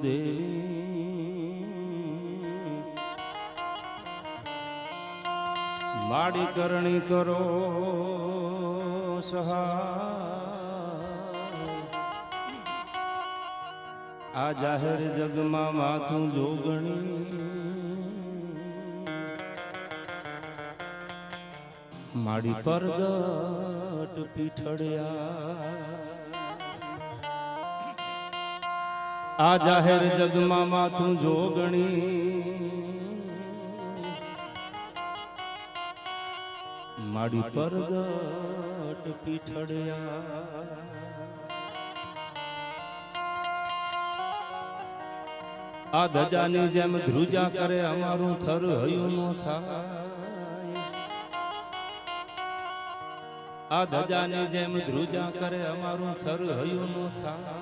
દેવી. માડી કરણી કરો સહાય. આ જાહેર જગમાં માથું જોગણી. માડી પરગટ પીઠડ્યા આ જાહેર જગમાં માથું જોગણી. માડી પરગટ પીઠડ્યા આ ધજાની જેમ ધ્રુજા કરે અમારું થર હયું નો થાય. આ ધજાની જેમ ધ્રુજા કરે અમારું થર હયું નો થાય.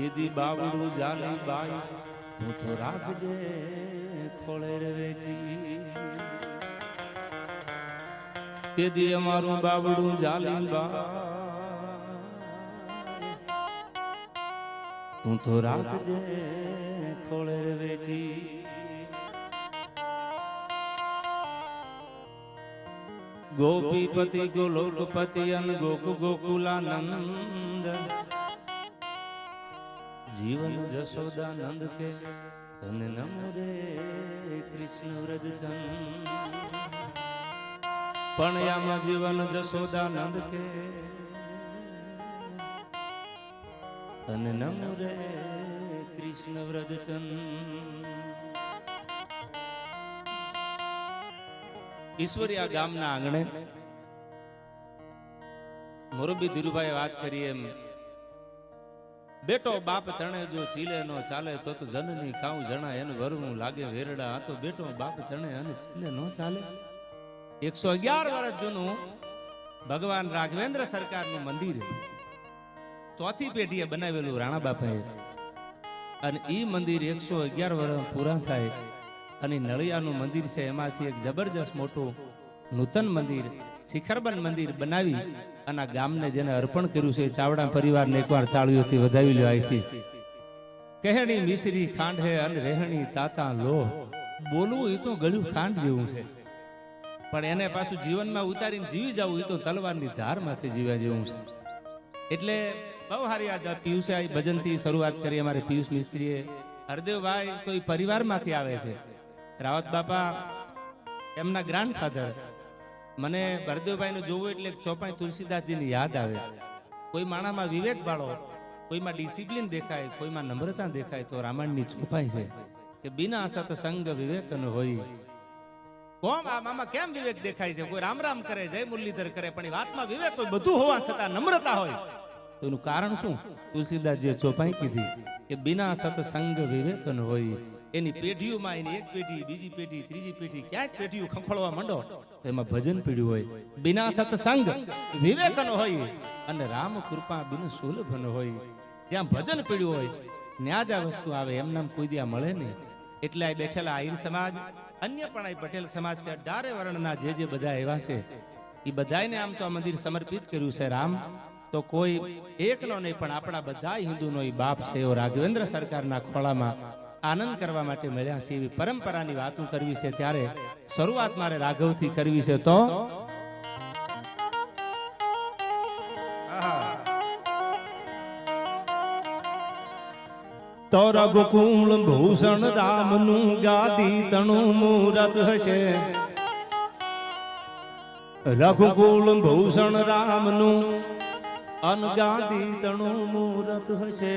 સીધી બાવડું જાલી બાઈ. હું તો રાખજે ખોળે વેચી. તેદી અમારું બાવડું જાલી બાઈ. તું તો રાખજે ખોળે વેચી. ગોપીપતિ ગોલોકપતિ અન ગોક ગોકુલાનંદ જીવન જશોદાનંદ કે તને નમો રે કૃષ્ણ વ્રજ પણ આમાં જીવન જશોદાનંદ કે તને નમો રે કૃષ્ણ વ્રજચન ઈશ્વરિયા ગામના આંગણે મોરબી ધીરુભાઈ વાત કરીએ એમ. બેટો બાપ તણે જો ચીલે નો ચાલે તો તો જનની કાઉ જણા એને વરવું લાગે વેરડા. તો બેટો બાપ તણે અને ચીલે નો ચાલે. એકસો અગિયાર વર્ષ જૂનું ભગવાન રાઘવેન્દ્ર સરકારનું મંદિર ચોથી પેઢીએ બનાવેલું રાણા બાપાએ. અને એ મંદિર એકસો અગિયાર વર્ષ પૂરા થાય. અને નળિયાનું મંદિર છે, એમાંથી એક જબરજસ્ત મોટું નૂતન મંદિર, શિખરબન મંદિર બનાવી અને ગામને જેને અર્પણ કર્યું છે, ચાવડા પરિવારને એકવાર તાળીઓથી વધાવી લ્યો અહીંથી કહેણી મિશ્રી ખાંડ હે રહેણી તાતા લો. બોલવું એ તો ગળ્યું ખાંડ જેવું છે. પણ એને પાછું જીવનમાં ઉતારીને જીવી જવું એ તો તલવારની ધારમાંથી જીવ્યા જેવું છે. એટલે બહુ સારી આ પિયુષે આ ભજનથી શરૂઆત કરી અમારે પિયુષ મિસ્ત્રીએ. હરદેવભાઈ તો એ પરિવારમાંથી આવે છે. રાવત બાપા, એમના ગ્રાન્ડ ફાધર મને ભરદેવભાઈનું જોવું એટલે ચોપાઈ તુલસીદાસજીની યાદ આવે. કોઈ માણામાં વિવેક બાળો, કોઈમાં ડિસિપ્લિન દેખાય, કોઈમાં નમ્રતા દેખાય તો રામાયણની ચોપાઈ છે કે બિના સત્સંગ વિવેકન હોય. કોમ આ મામા કેમ વિવેક દેખાય છે? કોઈ રામ રામ કરે, જય મુરલીધર કરે, પણ વાતમાં વિવેક હોય, બધું હોવા છતાં નમ્રતા હોય. તો એનું કારણ શું? તુલસીદાસજીએ ચોપાઈ કીધી કે બિના સત્સંગ વિવેકન હોય. એની પેઢીઓમાં એની એક પેઢી, બીજી પેઢી, ત્રીજી પેઢી, ક્યાંક પેઢીઓ ખંખોળવા માંડો એમાં ભજન પીડ્યું હોય. બિના સત્સંગ વિવેકન હોય અને રામ કૃપા બિન સુલભન હોય. જ્યાં ભજન પીડ્યું હોય ત્યાં વસ્તુ આવે એમનામ કોઈ દિયા મળે નહીં. એટલે આ બેઠેલા આહિર સમાજ, અન્ય પણ આ પટેલ સમાજ છે, અઢારે વર્ણના જે જે બધા એવા છે એ બધાને આમ તો આ મંદિર સમર્પિત કર્યું છે રામ. તો કોઈ એકનો નહીં, પણ આપણા બધા હિન્દુનો એ બાપ છે એવો રાઘવેન્દ્ર સરકારના ખોળામાં આનંદ કરવા માટે મળ્યા છે એવી પરંપરાની વાતો કરવી છે ત્યારે શરૂઆત મારે રાઘવથી કરવી છે તો. તો રઘુકુળ ભૂષણ રામનું ગાદી તણું મુહૂર્ત હશે. રઘુકુળ ભૂષણ રામનું અનગાદી તણું મુહૂર્ત હશે.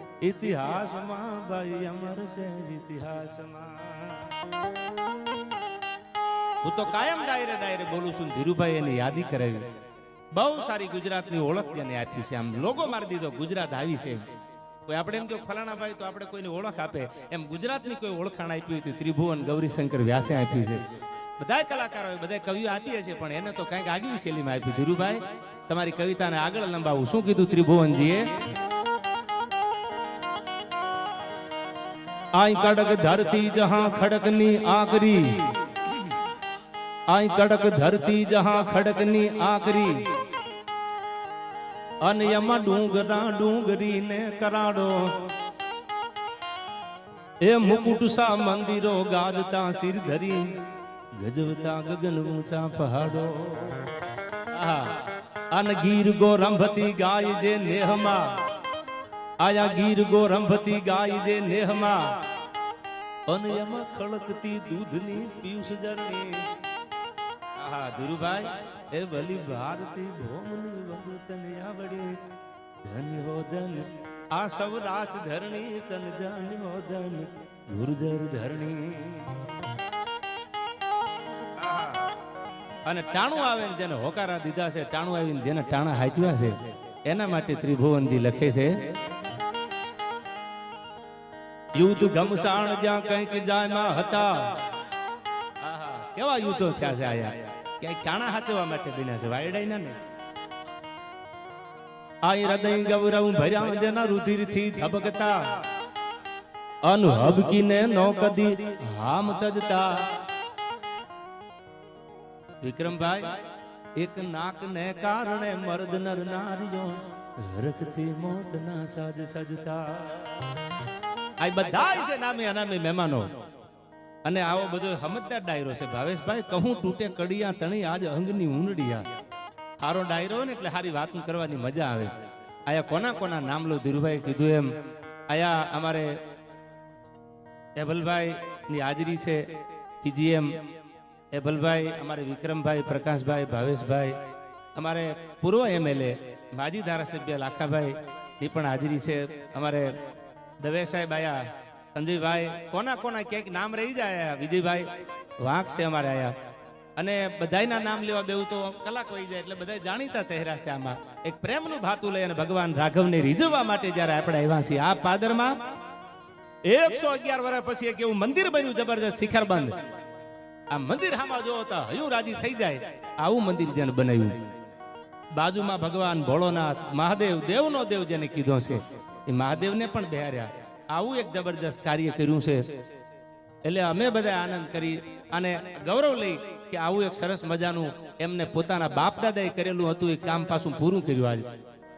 ઇતિહાસમાં ભાઈ અમર છે ઇતિહાસમાં. હું તો કાયમ ડાયરે ડાયરે બોલું છું ધીરુભાઈ એની યાદી કરાવી. બહુ સારી ગુજરાતની ઓળખ તેને આપી છે. આમ લોગો મારી દીધો, ગુજરાત આવી છે. કોઈ આપણે એમ જો ફલાણા ભાઈ તો આપણે કોઈને ઓળખ આપે. એમ ગુજરાતની કોઈ ઓળખાણ આપી હતી ત્રિભુવન ગૌરીશંકર વ્યાસે આપી છે. બધા કલાકારોએ બધા કવિઓ આપી હશે, પણ એને તો કંઈક આગવી શૈલીમાં આપી ધીરુભાઈ, તમારી કવિતાને આગળ લંબાવું. શું કીધું ત્રિભુવનજીએ? આઈ કડક ધરતી જહાં ખડકની આકરી. આઈ કડક ધરતી જહાં ખડકની આકરી. અને એમાં ડુંગરા ડુંગરી ને કરાડો. એ મુકુટ સા મંદિરો ગાજતા સિર ધરી. ગજવતા ગગન ઊંચા પહાડો. અન ગીર ગોરંભતી ગાય જે નેહમાં આયા ગીર ગોરંભતી ગાય જે નેહમાં. અને એમાં ખળકતી દૂધની પીયુષ જરણી આહા ધીરુભાઈ એ ભલી ભારતી ભોમની વધુ તને આવડે. ધન હો ધન આ સૌરાષ્ટ્ર ધરણી તન ધન હો ધન ગુર્જર ધરણી. અને ટાણું આવે ને જેને હોકારા દીધા છે ટાણું આવીને જેને ટાણા હાચવ્યા છે એના માટે ત્રિભુવનજી લખે છે યુદ્ધ ઘમસાણ જ્યાં કંઈક જાયમાં હતા. કેવા યુદ્ધો થયા છે આયા? ક્યાંય કાણા હાચવા માટે બિના છે વાયડાઈ ને આઈ હૃદય ગૌરવ ભર્યા જેના રુધિરથી ધબકતા. અનહબકીને નો કદી હામ તજતા વિક્રમભાઈ, એક નાક ને કારણે મર્દ નર નારીઓ રખતી મોત ના સાજ સજતા. આ બધા છે નામે અનામે મહેમાનો. અને આવો બધો સમજદાર ડાયરો છે. ભાવેશભાઈ, કહું તૂટે કડિયા તણી આજ અંગની ઊંડડિયા. સારો ડાયરો ને એટલે સારી વાત કરવાની મજા આવે. આયા કોના કોના નામ લો ધીરુભાઈ કીધું એમ. આયા અમારે એબલભાઈ ની હાજરી છે પીજીએમ એબલભાઈ અમારે વિક્રમભાઈ, પ્રકાશભાઈ, ભાવેશભાઈ, અમારે પૂર્વ એમએલએ, માજી ધારાસભ્ય લાખાભાઈ ની પણ હાજરી છે. અમારે દવે સાહેબ આયા. સંજીવભાઈ, કોના કોના ક્યાંક નામ રહી જાય. વિજયભાઈ, વાંક છે અમારે આયા. અને બધાયના નામ લેવા બેવું તો કલાક વહી જાય એટલે બધા જાણીતા ચહેરા છે આમાં. એક પ્રેમનું ભાતું લઈ અને ભગવાન રાઘવને રીઝવવા માટે જ્યારે આપણે આવ્યા છીએ. આ પાદરમાં એકસો અગિયાર વર્ષ પછી એક એવું મંદિર બન્યું, જબરજસ્ત શિખરબંધ આ મંદિર હામાં જો તો હયું રાજી થઈ જાય. આવું મંદિર જેને બનાવ્યું. બાજુમાં ભગવાન ભોળોનાથ, મહાદેવ, દેવનો દેવ જેને કીધો છે, એ મહાદેવને પણ બેહાર્યા. આવું એક જબરજસ્ત કાર્ય કર્યું છે. એટલે અમે બધા આનંદ કરી અને ગૌરવ લઈ કે આવું એક સરસ મજાનું એમને પોતાના બાપ દાદાએ કરેલું હતું, એ કામ પાછું પૂરું કર્યું આજે.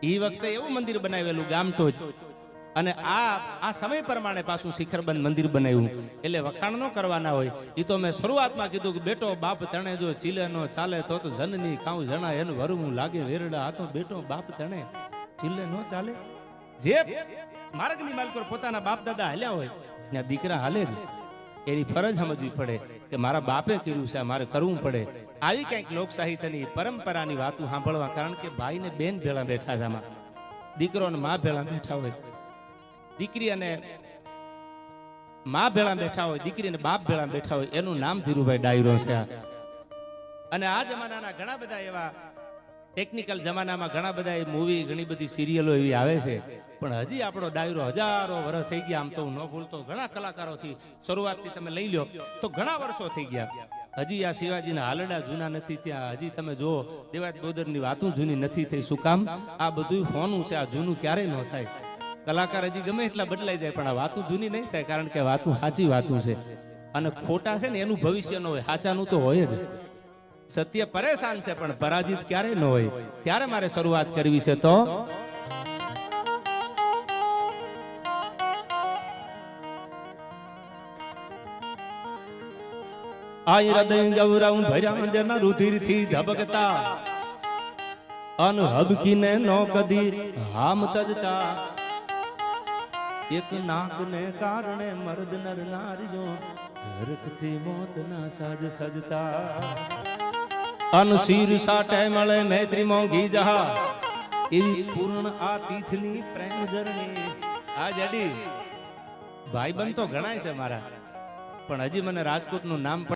એ વખતે એવું મંદિર બનાવેલું ગામટો જ અને આ આ સમય પ્રમાણે પાછું શિખરબંધ મંદિર બનાવ્યું. એટલે વખાણ ન કરવાના હોય. એ તો મેં શરૂઆતમાં કીધું કે, બેટો, બાપ તણે જો ચીલે નો ચાલે તો તો જનની કાઉ જણા એનું વરવું લાગે વેરડા આ તો બેટો, બાપ તણે ચીલે નો ચાલે. જે માર્ગની માલકોર પોતાના બાપ દાદા હાલ્યા હોય, ત્યાં દીકરા હાલે જ. એની ફરજ સમજવી પડે કે મારા બાપે કર્યું છે, મારે કરવું પડે. આવી કંઈક લોક સાહિત્યની પરંપરાની વાતો સાંભળવા, કારણ કે ભાઈ ને બેન ભેળા બેઠા છે આમાં. દીકરો અને મા ભેળા બેઠા હોય. દીકરી અને મા ભેળા બેઠા હોય, દીકરી અને બાપ ભેળા બેઠા હોય, એનું નામ ધીરુભાઈ ડાયરો છે. અને આ જમાનાના ઘણા બધા એવા ટેકનિકલ જમાનામાં ઘણા બધા મૂવી ઘણી બધી સિરિયલો એવી આવે છે. પણ હજી આપણો ડાયરો હજારો વર્ષ થઈ ગયા, આમ તો હું ન ભૂલતો, ઘણા કલાકારોથી શરૂઆતથી તમે લઈ લો તો ઘણા વર્ષો થઈ ગયા. હજી આ શિવાજીના હાલડા જૂના નથી ત્યાં હજી તમે જુઓ દેવાજ બોદરની વાતું જૂની નથી થઈ, શું કામ? આ બધું ફોનું છે, આ જૂનું ક્યારેય ન થાય. કલાકાર હજી ગમે એટલા બદલાઈ જાય, પણ આ વાતું જૂની નહીં થાય, કારણ કે વાતું સાચી વાતું છે. અને ખોટા છે ને, એનું ભવિષ્ય ન હોય, સાચાનું તો હોય જ. સત્ય પરેશાન છે, પણ પરાજિત ક્યારે ન હોય? ત્યારે મારે શરૂઆત કરવી છે તો? આઈ હૃદય ગૌરવ ભર્યા જન રુધિરથી ધબકતા, અનહબકીને નો કદી હામ તજતા એક નાક ને કારણે મર્દ નર નારીઓ હરખથી મોત ના સાજ સજતા. અનશીર સાટે મળે મૈત્રી મોંઘી જહા. એવી પૂર્ણ આ તીથની પ્રેમ જરણી. આ જડી. ભાઈબંધ તો ઘણાય છે મારા. પણ હજી મને રાજકોટનું નામ પણ